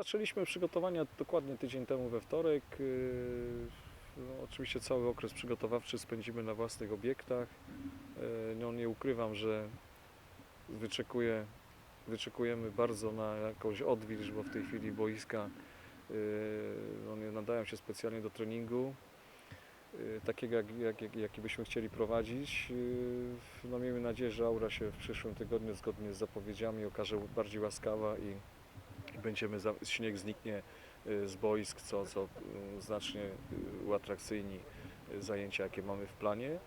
Zaczęliśmy przygotowania dokładnie tydzień temu we wtorek. Yy, No, oczywiście cały okres przygotowawczy spędzimy na własnych obiektach. Yy, No, nie ukrywam, że wyczekuję, wyczekujemy bardzo na jakąś odwilż, bo w tej chwili boiska yy, no, nie nadają się specjalnie do treningu. Takiego, jak, jak, jak, jaki byśmy chcieli prowadzić. No, miejmy nadzieję, że aura się w przyszłym tygodniu zgodnie z zapowiedziami okaże bardziej łaskawa i będziemy, śnieg zniknie y, z boisk, co, co y, znacznie y, uatrakcyjni zajęcia, jakie mamy w planie.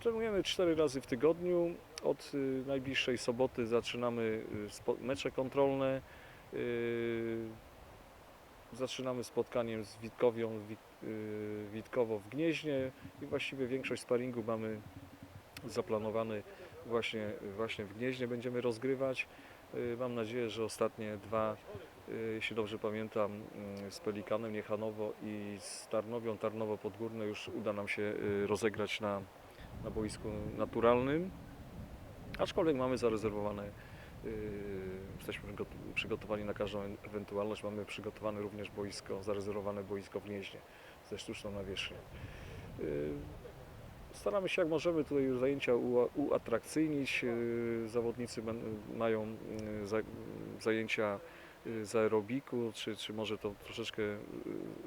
Trenujemy cztery razy w tygodniu. Od najbliższej soboty zaczynamy mecze kontrolne. Zaczynamy spotkaniem z Witkowią, Wit- Witkowo w Gnieźnie i właściwie większość sparingu mamy zaplanowany właśnie, właśnie w Gnieźnie będziemy rozgrywać. Y, Mam nadzieję, że ostatnie dwa, y, jeśli dobrze pamiętam, y, z Pelikanem Niechanowo i z Tarnowią, Tarnowo Podgórne już uda nam się rozegrać na, na boisku naturalnym. Aczkolwiek mamy zarezerwowane, jesteśmy przygot- przygotowani na każdą ewentualność. Mamy przygotowane również boisko, zarezerwowane boisko w Gnieźnie ze sztuczną nawierzchnią. Y, Staramy się jak możemy tutaj zajęcia ua- uatrakcyjnić. Yy, Zawodnicy mają za- zajęcia yy, z aerobiku, czy, czy może to troszeczkę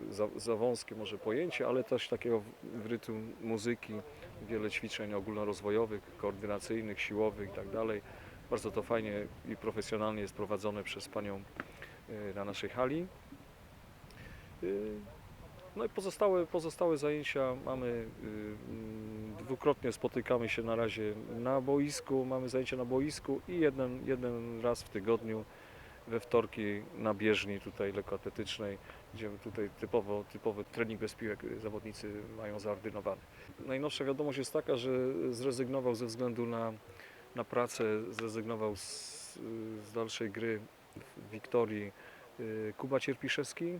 za, za wąskie może pojęcie, ale też takiego w- rytm muzyki, wiele ćwiczeń ogólnorozwojowych, koordynacyjnych, siłowych itd. Bardzo to fajnie i profesjonalnie jest prowadzone przez Panią na naszej hali. No i pozostałe, pozostałe zajęcia. Mamy, y, mm, dwukrotnie spotykamy się na razie na boisku, mamy zajęcia na boisku i jeden, jeden raz w tygodniu we wtorki na bieżni tutaj lekkoatletycznej, gdzie tutaj typowo, typowy trening bez piłek zawodnicy mają zaordynowany. Najnowsza wiadomość jest taka, że zrezygnował ze względu na, na pracę, zrezygnował z, z dalszej gry w Wiktorii y, Kuba Cierpiszewski,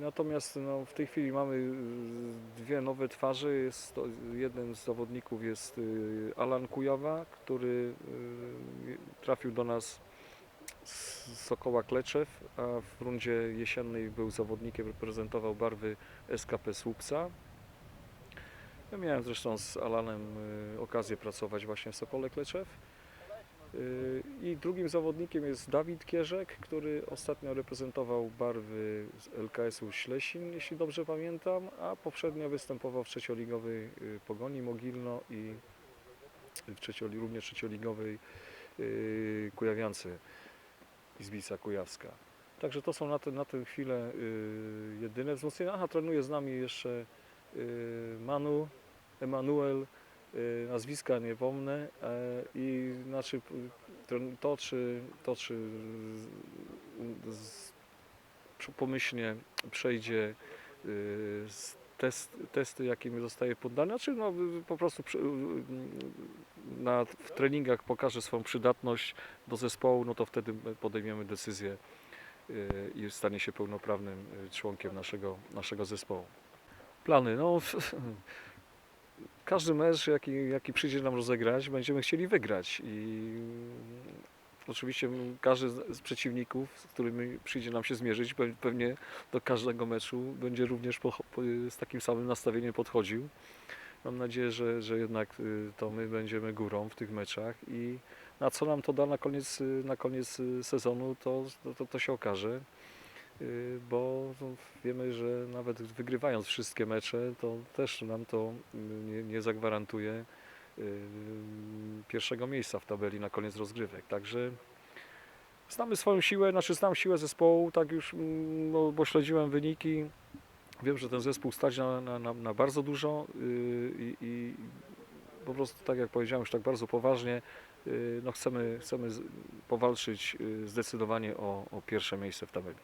Natomiast no, w tej chwili mamy y, dwie nowe twarze. Jest to, jeden z zawodników jest y, Alan Kujawa, który y, trafił do nas z Sokoła Kleczew, a w rundzie jesiennej był zawodnikiem, reprezentował barwy SKP Słupca. Ja miałem zresztą z Alanem y, okazję pracować właśnie w Sokole Kleczew. Y, I drugim zawodnikiem jest Dawid Kierzek, który ostatnio reprezentował barwy LKS-u Ślesin, jeśli dobrze pamiętam, a poprzednio występował w trzecioligowej y, Pogoni Mogilno i w trzecioli, również trzecioligowej y, Kujawiance Izbica Kujawska. Także to są na, te, na tę chwilę jedyne wzmocnienia. Aha, trenuje z nami jeszcze Manu, Emanuel, nazwiska nie pomnę e, i znaczy p- tren- toczy, toczy z, pomyślnie przejdzie y, z test, testy, zostaje poddany, znaczy no, y, po prostu przy, y, y, na, w treningach pokaże swoją przydatność do zespołu, no to wtedy podejmiemy decyzję y, i stanie się pełnoprawnym y, członkiem naszego, naszego zespołu. Plany, no każdy mecz, jaki, jaki przyjdzie nam rozegrać, będziemy chcieli wygrać i oczywiście każdy z przeciwników, z którymi przyjdzie nam się zmierzyć, pe- pewnie do każdego meczu będzie również po, po, z takim samym nastawieniem podchodził. Mam nadzieję, że, że jednak y, to my będziemy górą w tych meczach i na co nam to da na koniec, na koniec y, sezonu, to, to, to się okaże. Y, Bo no, wiemy, że nawet wygrywając wszystkie mecze, to też nam to y, nie, nie zagwarantuje y, pierwszego miejsca w tabeli na koniec rozgrywek. Także znamy swoją siłę, znaczy znam siłę zespołu, tak już, mm, no, bo śledziłem wyniki. Wiem, że ten zespół stać na, na, na, bardzo dużo i, i po prostu, tak jak powiedziałem, już tak bardzo poważnie, no chcemy, chcemy powalczyć zdecydowanie o, o pierwsze miejsce w tabeli.